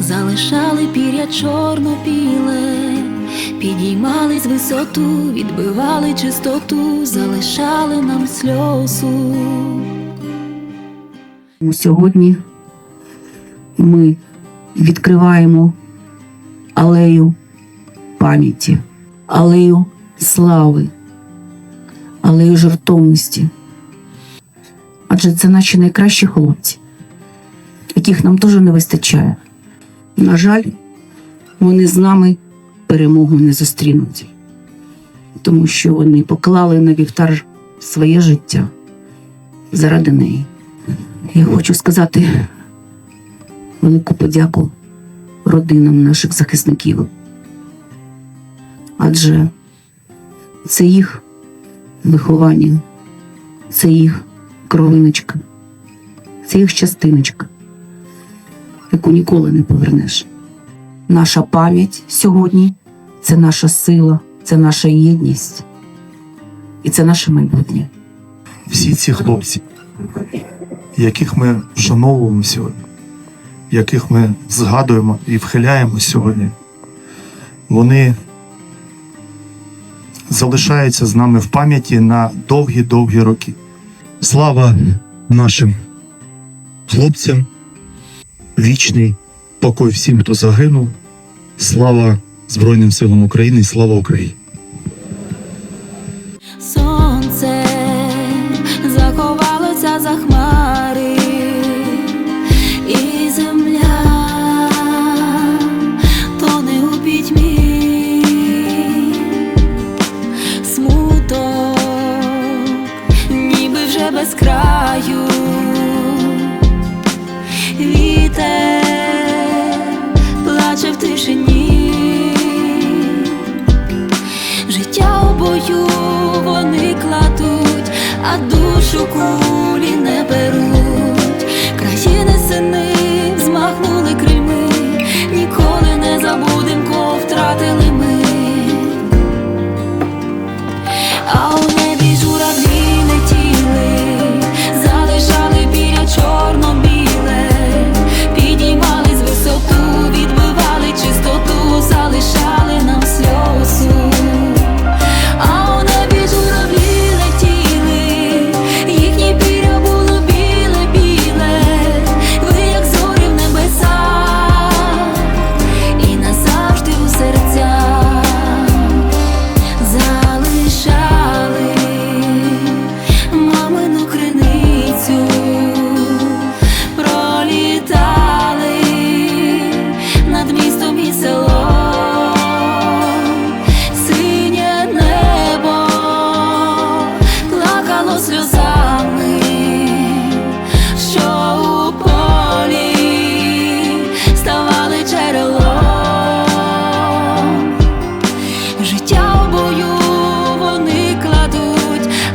залишали пір'я чорно-біле, підіймались висоту, відбивали чистоту, залишали нам сльозу. Сьогодні ми відкриваємо алею пам'яті, алею слави, алею жертовності. Адже це наші найкращі хлопці, яких нам теж не вистачає. На жаль, вони з нами перемогу не зустрінуть, тому що вони поклали на вівтар своє життя заради неї. Я хочу сказати велику подяку родинам наших захисників. Адже це їх виховання, це їх кровиночка, це їх частиночка, яку ніколи не повернеш. Наша пам'ять сьогодні це наша сила, це наша єдність і це наше майбутнє. всі ці хлопці, яких ми вшановуємо сьогодні, яких ми згадуємо і вхиляємо сьогодні, вони залишаються з нами в пам'яті на довгі-довгі роки. Слава нашим хлопцям, вічний покой всім, хто загинув. Слава Збройним силам України слава Україні! А душу кулі не беруть. Країни сини змахнули крильми, ніколи не забудем, кого втратили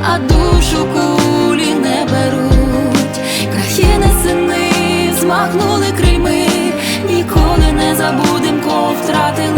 а душу кулі не беруть. Країни сини змахнули крильми, ніколи не забудем, кого втратили.